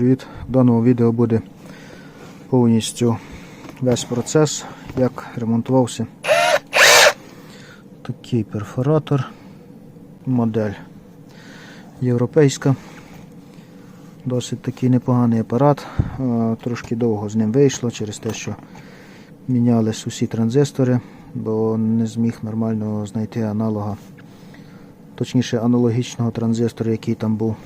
привіт! В даному відео буде повністю весь процес, як ремонтувався такий перфоратор, модель європейська. Досить такий непоганий апарат. Е, Трошки довго з ним вийшло через те, що мінялись усі транзистори, бо не зміг нормально знайти аналога, точніше аналогічного транзистора, який там був.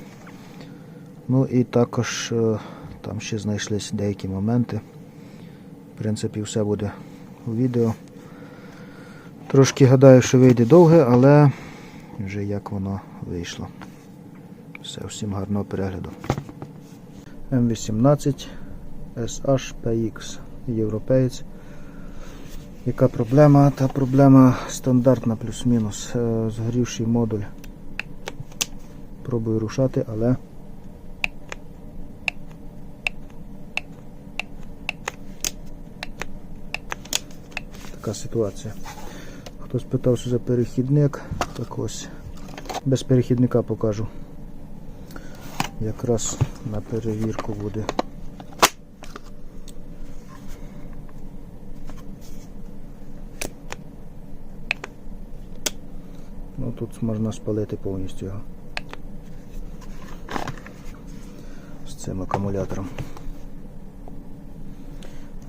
Ну і також е, там ще знайшлись деякі моменти. В принципі, все буде у відео. Трошки гадаю, що вийде довге, але вже як воно вийшло. Все, всім гарного перегляду. М18 SHPX європеєць. Яка проблема? Та проблема стандартна плюс-мінус. Е, Згорівший модуль. Пробую рушати, але така ситуація. Хтось питав, що за перехідник, так ось без перехідника покажу. Якраз на перевірку буде. Ну тут можна спалити повністю його з цим акумулятором.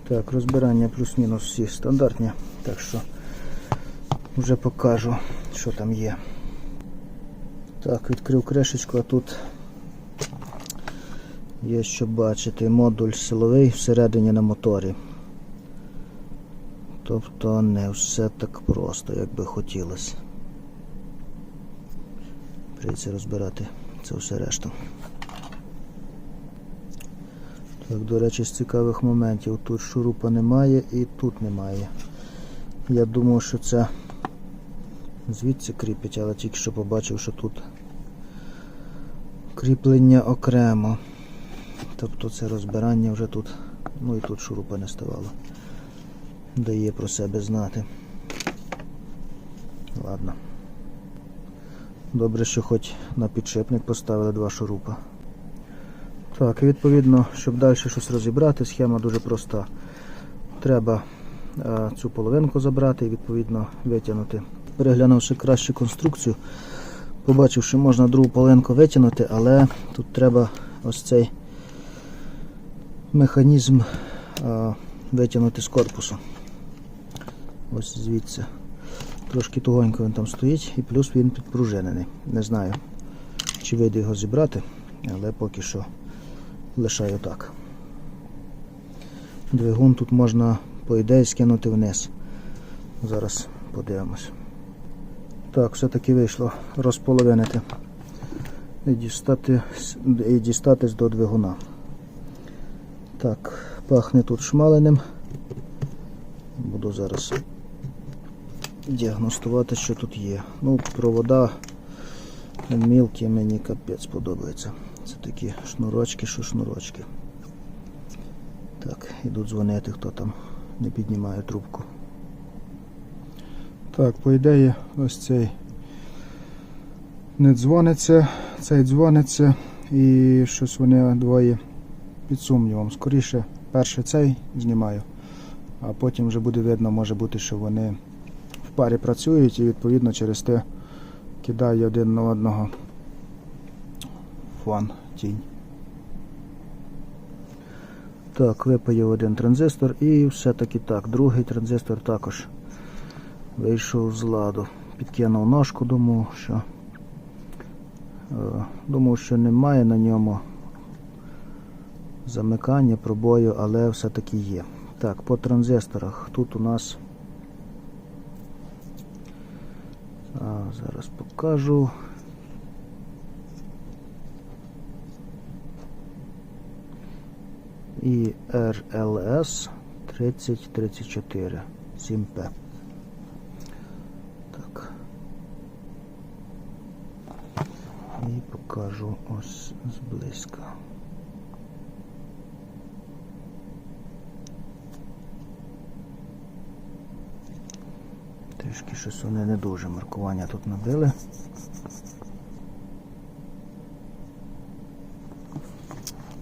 Так, розбирання плюс-мінус всі стандартні, так що вже покажу, що там є. Так, відкрив кришечку, а тут є що бачити, модуль силовий всередині на моторі. Тобто не все так просто, як би хотілося. Прийдеться розбирати це все решту. Так, до речі, з цікавих моментів. Тут шурупа немає і тут немає. Я думав, що це звідси кріпить, але тільки що побачив, що тут кріплення окремо. Тобто це розбирання вже тут, ну і тут шурупа не ставало. Дає про себе знати. Ладно. Добре, що хоч на підшипник поставили два шурупа. Так, відповідно, щоб далі щось розібрати, схема дуже проста. Треба е, цю половинку забрати і відповідно витягнути. Переглянувши кращу конструкцію, побачив, що можна другу половинку витягнути, але тут треба ось цей механізм е, витягнути з корпусу. Ось звідси. Трошки тугонько він там стоїть і плюс він підпружинений. Не знаю, чи вийде його зібрати, але поки що лишаю так. Двигун тут можна, по ідеї, скинути вниз. Зараз подивимось. Так, все-таки вийшло розполовинити і дістати, і дістатись до двигуна. Так, пахне тут шмаленим. Буду зараз діагностувати, що тут є. Ну, провода мілкі мені капець подобається. Це такі шнурочки, що шнурочки. Так, ідуть дзвонити, хто там не піднімає трубку. Так, по ідеї, ось цей не дзвониться, цей дзвониться і щось вони двоє під сумнівом. Скоріше, перше цей знімаю, а потім вже буде видно, може бути, що вони в парі працюють і відповідно через те кидаю один на одного фон, тінь. Так, випаяв один транзистор і все-таки так, другий транзистор також вийшов з ладу. Підкинув ножку, думав, що е, думав, що немає на ньому замикання, пробою, але все-таки є. Так, по транзисторах тут у нас а, зараз покажу. І RLS 3034 7P. Так. І покажу ось зблизька. Трішки щось вони не дуже маркування тут набили.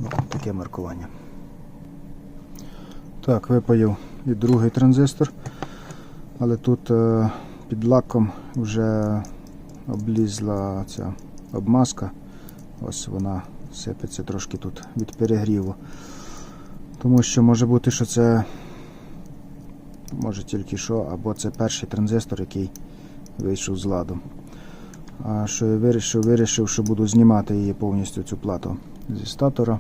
Ну, таке маркування. Так, випаяв і другий транзистор, але тут е, під лаком вже облізла ця обмазка. Ось вона сипеться трошки тут від перегріву. Тому що може бути, що це може тільки що, або це перший транзистор, який вийшов з ладу. А що я вирішив? Вирішив, що буду знімати її повністю цю плату зі статора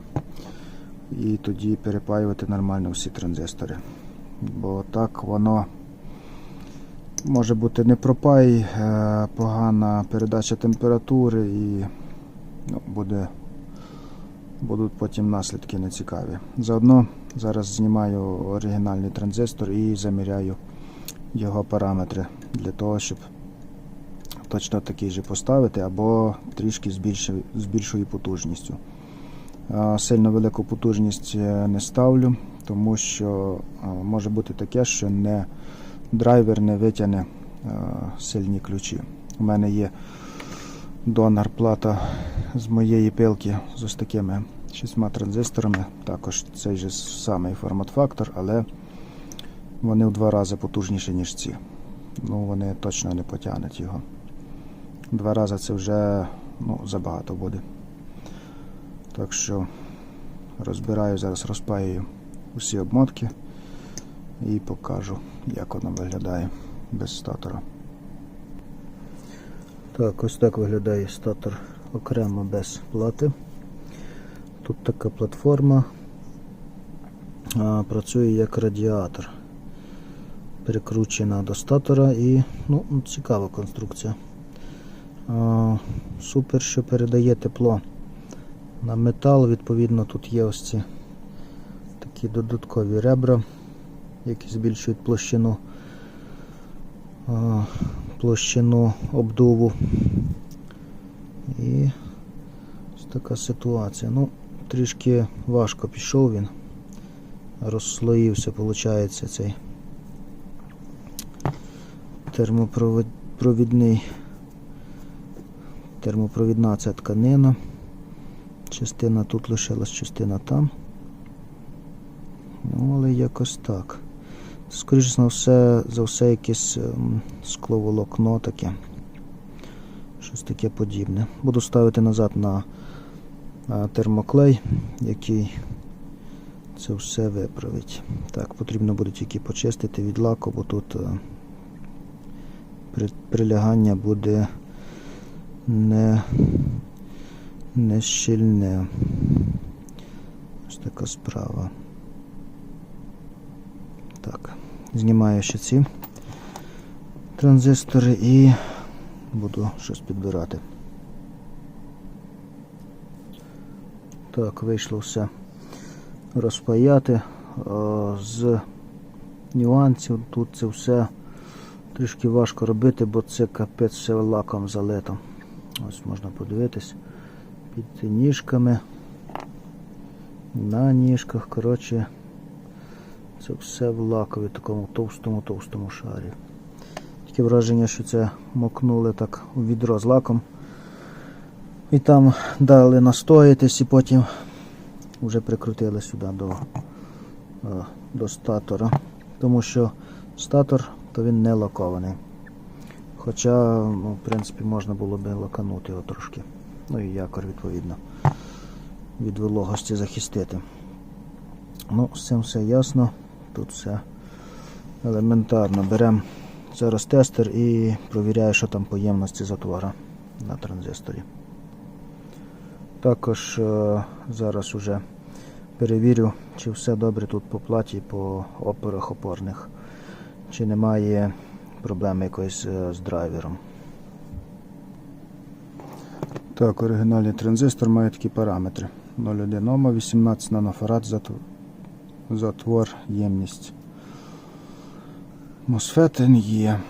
і тоді перепаювати нормально всі транзистори. Бо так воно може бути не пропай, е, погана передача температури і ну, буде, будуть потім наслідки нецікаві. Заодно зараз знімаю оригінальний транзистор і заміряю його параметри для того, щоб точно такий же поставити або трішки з більшою потужністю. Сильно велику потужність е, не ставлю, тому що може бути таке, що не драйвер не витягне сильні ключі. У мене є донор плата з моєї пилки з ось такими шістьма транзисторами. Також цей же самий формат-фактор, але вони в два рази потужніші, ніж ці. Ну, вони точно не потягнуть його. Два рази це вже ну, забагато буде. Так що розбираю, зараз розпаюю усі обмотки і покажу, як воно виглядає без статора. Так, ось так виглядає статор окремо без плати. Тут така платформа а, працює як радіатор. Перекручена до статора і ну, цікава конструкція. А, супер, що передає тепло на метал, відповідно, тут є ось ці такі додаткові ребра, які збільшують площину, площину обдуву. І ось така ситуація. Ну, трішки важко пішов він, розслоївся, виходить, цей термопровідний термопровідна ця тканина. Частина тут лишилась, частина там. Ну, але якось так. Скоріше за все, за все якесь ем, скловолокно таке. Щось таке подібне. Буду ставити назад на термоклей, який це все виправить. Так, потрібно буде тільки почистити від лаку, бо тут е, прилягання буде не, не щільне. Ось така справа. Так, знімаю ще ці транзистори і буду щось підбирати. Так, вийшло все розпаяти. З нюансів тут це все трішки важко робити, бо це капець все лаком залито. Ось можна подивитись під ніжками, на ніжках, коротше, це все в лакові, такому товстому-товстому шарі. Таке враження, що це мокнули так у відро з лаком. І там дали настоятись і потім вже прикрутили сюди до, е, до статора. Тому що статор то він не лакований. Хоча, ну, в принципі, можна було би лаканути його трошки. Ну і якор, відповідно, від вологості захистити. Ну, з цим все ясно. Тут все елементарно. Беремо зараз тестер і провіряю, що там по ємності затвора на транзисторі. Також е, зараз уже перевірю, чи все добре тут по платі, по опорах опорних, чи немає проблеми якоїсь е, з драйвером. Так, оригінальний транзистор має такі параметри. 0,1 Ома, 18 нанофарад затвор, ємність. Мосфетин є.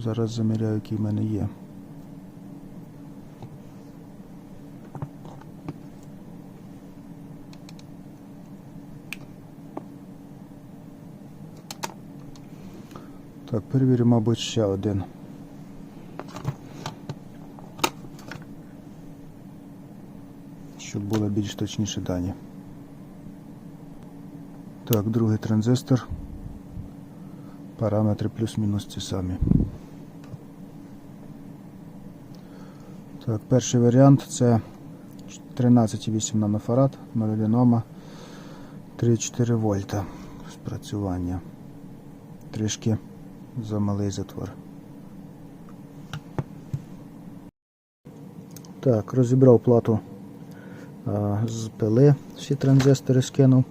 Зараз заміряю, який в мене є. Так, перевірю, мабуть, ще один. Щоб були більш точніші дані. Так, другий транзистор. Параметри плюс-мінус ці самі. Так, перший варіант це 13,8 нанофарад, 0,1 Ома, 3,4 вольта спрацювання. Трішки замалий затвор. Так, розібрав плату з пили, всі транзистори скинув.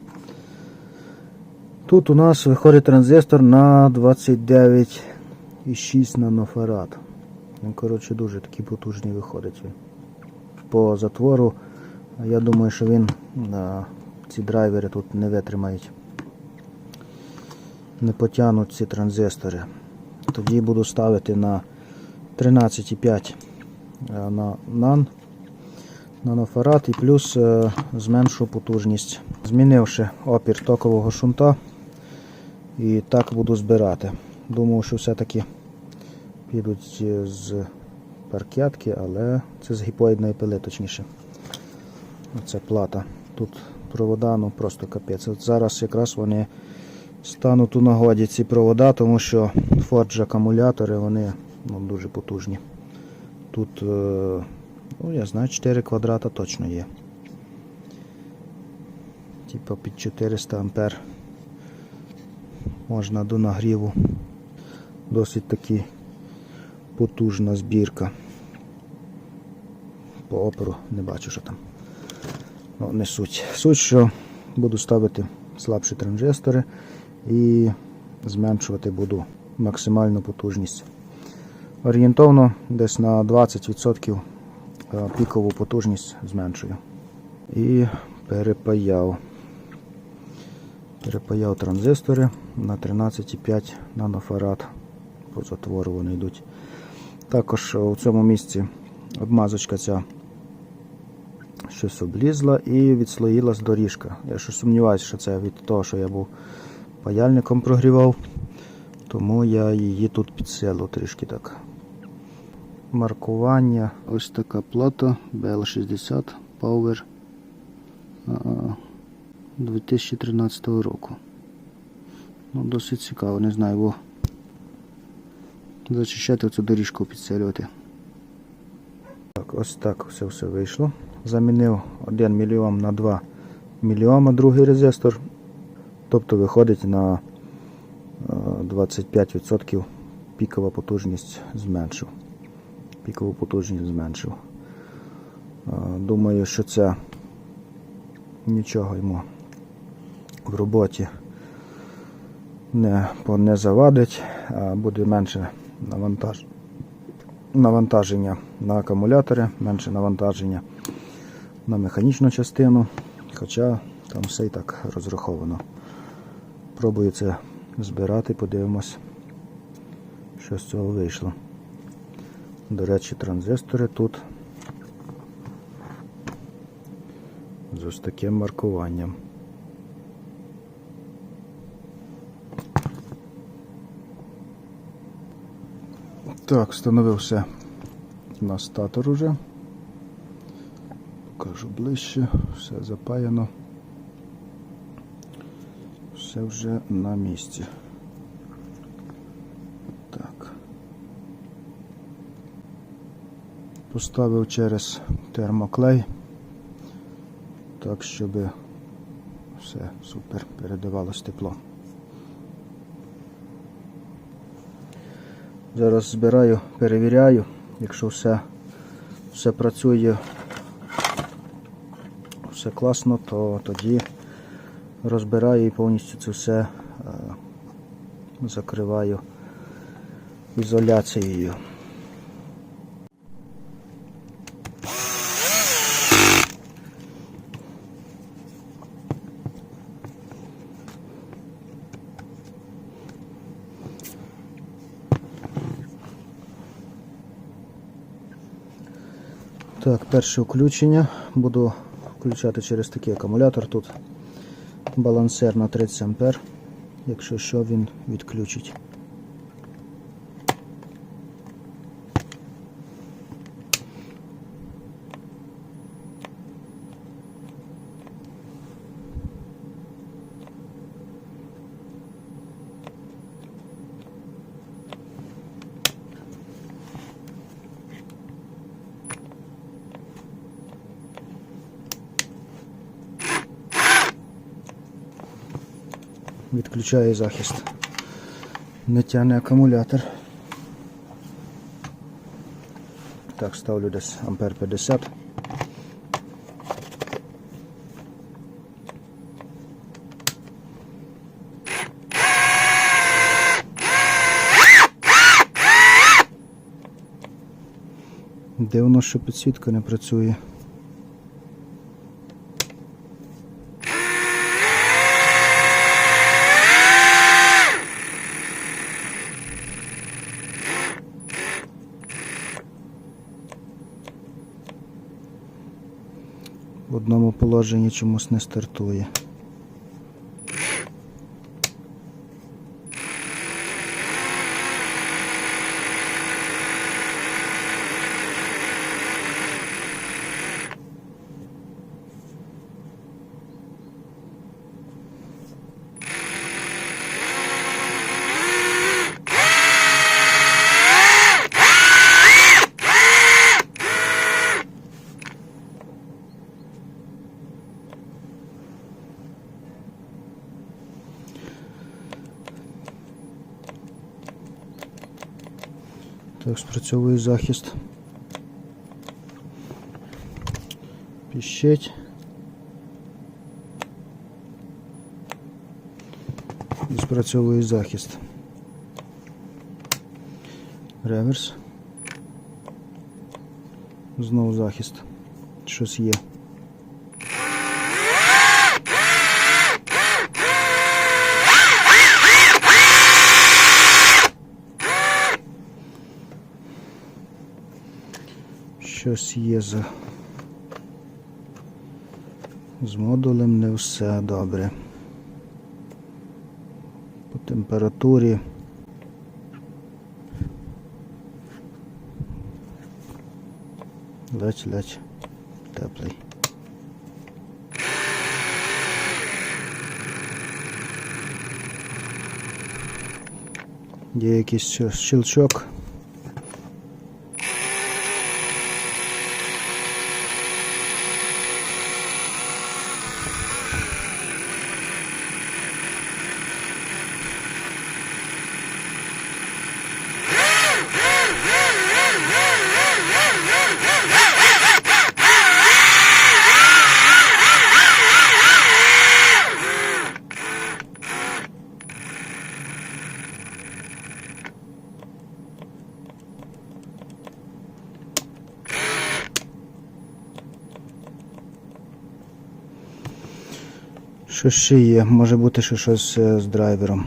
Тут у нас виходить транзистор на 29,6 нанофарад. Він, коротше, дуже такий потужний виходить. По затвору, я думаю, що він ці драйвери тут не витримають. Не потягнуть ці транзистори. Тоді буду ставити на 13,5 е, на нан нанофарад і плюс е, зменшу потужність. Змінивши опір токового шунта і так буду збирати. Думав, що все-таки підуть з паркетки, але це з гіпоїдної пили, точніше. Оце плата. Тут провода, ну просто капець. От зараз якраз вони стануть у нагоді ці провода, тому що Forge акумулятори вони ну, дуже потужні. Тут, е, ну я знаю, 4 квадрата точно є. Типа під 400 ампер можна до нагріву. Досить таки потужна збірка. По оперу не бачу, що там. Ну, не суть. Суть, що буду ставити слабші транзистори і зменшувати буду максимальну потужність. Орієнтовно десь на 20% е, пікову потужність зменшую. І перепаяв. Перепаяв транзистори на 13,5 нанофарад. По затвору вони йдуть. Також у цьому місці обмазочка ця щось облізла і відслоїлась доріжка. Я ще сумніваюся, що це від того, що я був паяльником прогрівав, тому я її тут підсилу трішки так. Маркування. Ось така плата BL60 Power 2013 року. Ну, Досить цікаво, не знаю, бо зачищати цю доріжку підсилювати. Так, ось так все все вийшло. Замінив 1 мільйом на 2 мільйома другий резистор. Тобто виходить на е, 25% пікова потужність зменшив. Пікову потужність зменшив. Е, Думаю, що це нічого йому в роботі не, не завадить, буде менше навантаж, навантаження на акумулятори, менше навантаження на механічну частину, хоча там все і так розраховано. Пробую це збирати, подивимось, що з цього вийшло. До речі, транзистори тут з ось таким маркуванням. Так, встановив все на статор уже. Покажу ближче, все запаяно. Все вже на місці. Поставив через термоклей, так, щоб все супер передавалось тепло. Зараз збираю, перевіряю, якщо все, все працює, все класно, то тоді розбираю і повністю це все е, закриваю ізоляцією. Перше включення. Буду включати через такий акумулятор. Тут балансер на 30 ампер. Якщо що, він відключить. Відключає захист. Не тягне акумулятор. Так, ставлю десь ампер 50. Дивно, що підсвітка не працює. В положенні чомусь не стартує. Так, спрацьовує захист. Піщить. І спрацьовує захист. Реверс. Знову захист. Щось є. Щось є з, з модулем не все добре. По температурі. Ледь-ледь теплий. Є якийсь щелчок. Що ще є? Може бути ще щось е, з драйвером.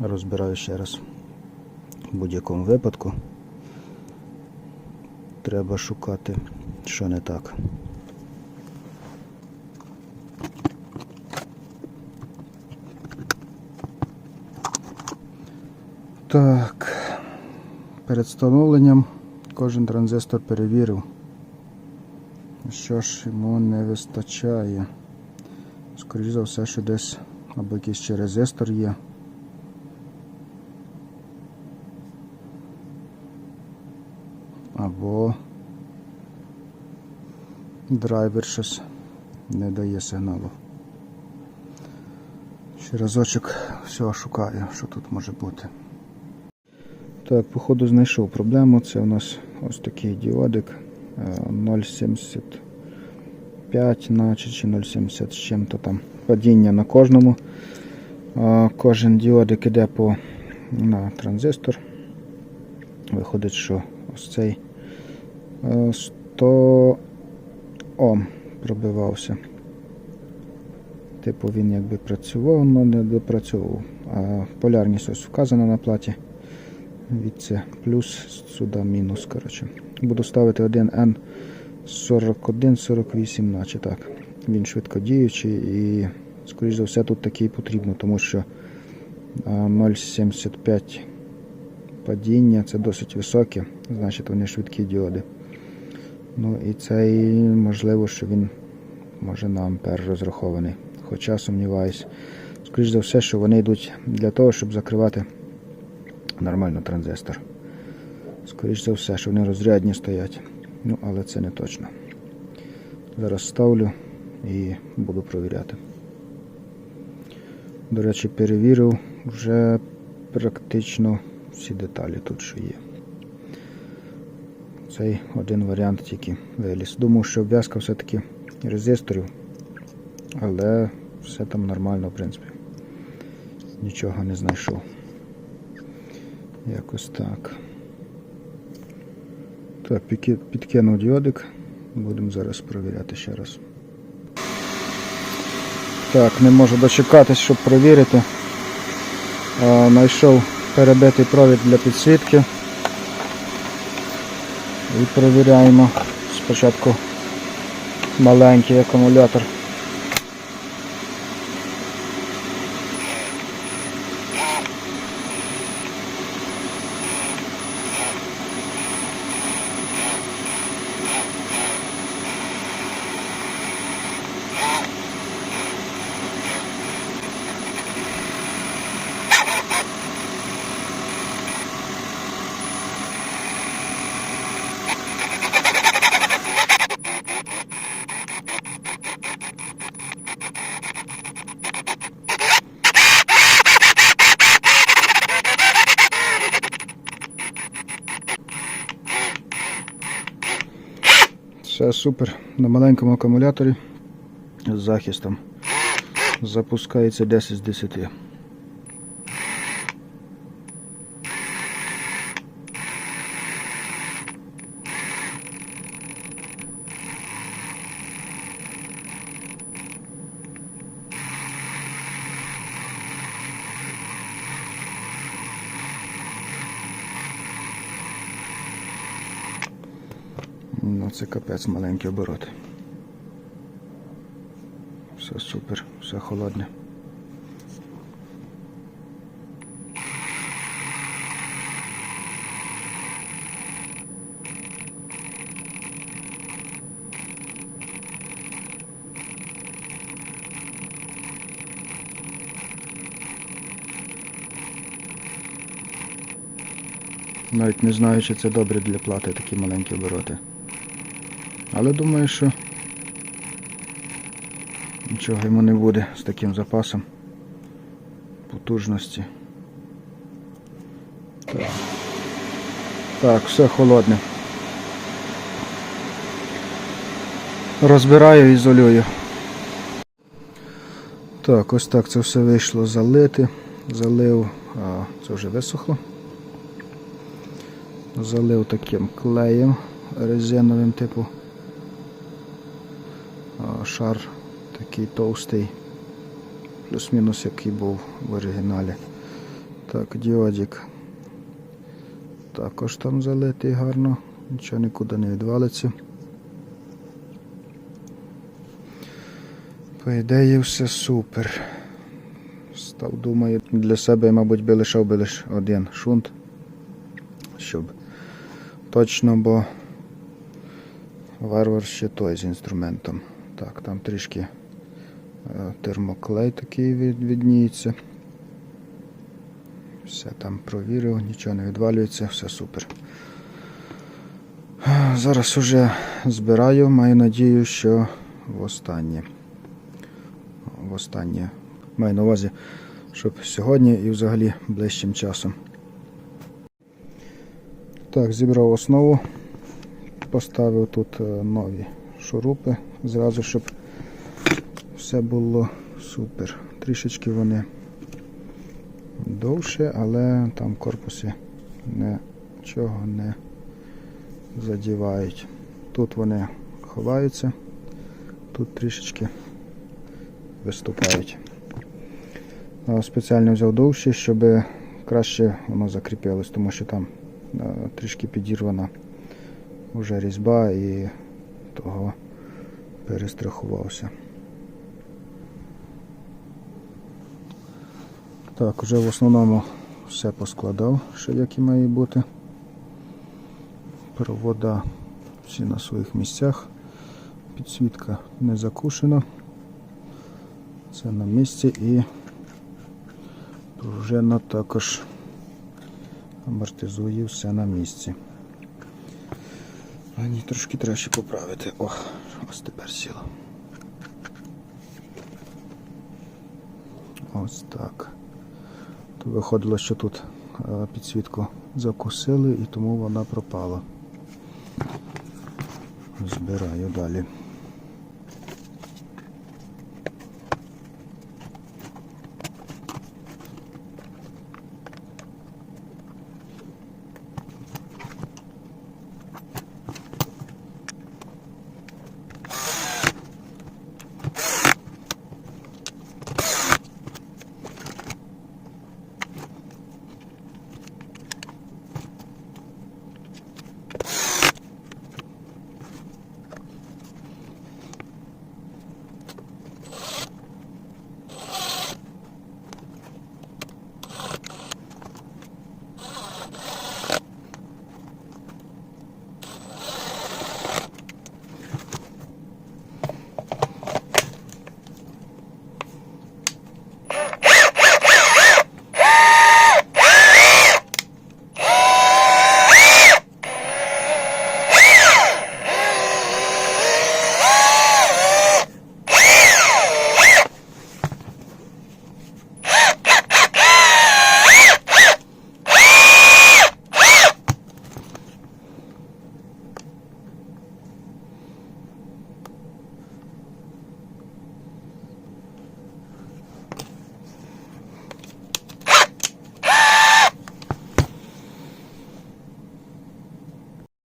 Розбираю ще раз. В будь-якому випадку. Треба шукати, що не так. Так. Перед встановленням кожен транзистор перевірив. Що ж йому не вистачає? Скоріше за все, що десь або якийсь ще резистор є. Або драйвер щось не дає сигналу. Ще разочок все шукаю, що тут може бути. Так, походу знайшов проблему. Це у нас ось такий діодик. Е, 0,75 наче чи 0,70 з чим-то там. Падіння на кожному. Е, Кожен діодик іде по на транзистор. Виходить, що ось цей е, 100 Ом пробивався. Типу він якби працював, але не допрацьовував. А полярність ось вказана на платі. Від це плюс, сюди мінус. коротше. Буду ставити 1N 41-48, наче так. Він швидкодіючий і, скоріш за все, тут такий потрібно, тому що 0,75 падіння це досить високе, значить вони швидкі діоди. Ну і цей, можливо, що він може на ампер розрахований. Хоча сумніваюсь. Скоріш за все, що вони йдуть для того, щоб закривати нормально транзистор. Скоріш за все, що вони розрядні стоять. Ну, але це не точно. Зараз ставлю і буду провіряти. До речі, перевірив вже практично всі деталі тут, що є. Цей один варіант тільки виліз. Думав, що обв'язка все-таки резисторів, але все там нормально, в принципі. Нічого не знайшов. Якось так. Так, підкинув діодик. Будемо зараз провіряти ще раз. Так, не можу дочекатись, щоб перевірити. А, Знайшов перебитий провід для підсвітки. І перевіряємо спочатку маленький акумулятор. Все супер. На маленькому акумуляторі з захистом запускається 10 з 10. Ну це капець маленькі обороти. Все супер, все холодне. Навіть не знаю, чи це добре для плати такі маленькі обороти. Але думаю, що нічого йому не буде з таким запасом потужності. Так, так все холодне. Розбираю ізолюю. Так, ось так це все вийшло залити. Залив, а, це вже висохло. Залив таким клеєм резиновим типу. Шар такий товстий, плюс-мінус який був в оригіналі. Так, діодик також там залитий гарно, нічого нікуди не відвалиться. По ідеї все супер. Став, думаю, для себе, мабуть, би лишав би лише один шунт, щоб точно, бо варвар ще той з інструментом. Так, там трішки е, термоклей такий від, відніється. Все там провірив, нічого не відвалюється, все супер. Зараз уже збираю, маю надію, що востаннє. Востаннє. Маю на увазі, щоб сьогодні і взагалі ближчим часом. Так, зібрав основу, поставив тут е, нові шурупи, зразу, щоб все було супер. Трішечки вони довше, але там в корпусі нічого не задівають. Тут вони ховаються, тут трішечки виступають. Спеціально взяв довше, щоб краще воно закріпилось, тому що там е, трішки підірвана вже різьба і того перестрахувався. Так, вже в основному все поскладав, що як і має бути. Провода всі на своїх місцях. Підсвітка не закушена. Це на місці і пружина також амортизує все на місці. А трошки треба ще поправити. Ох, ось тепер сіло. Ось так. То виходило, що тут е, підсвітку закусили і тому вона пропала. Збираю далі.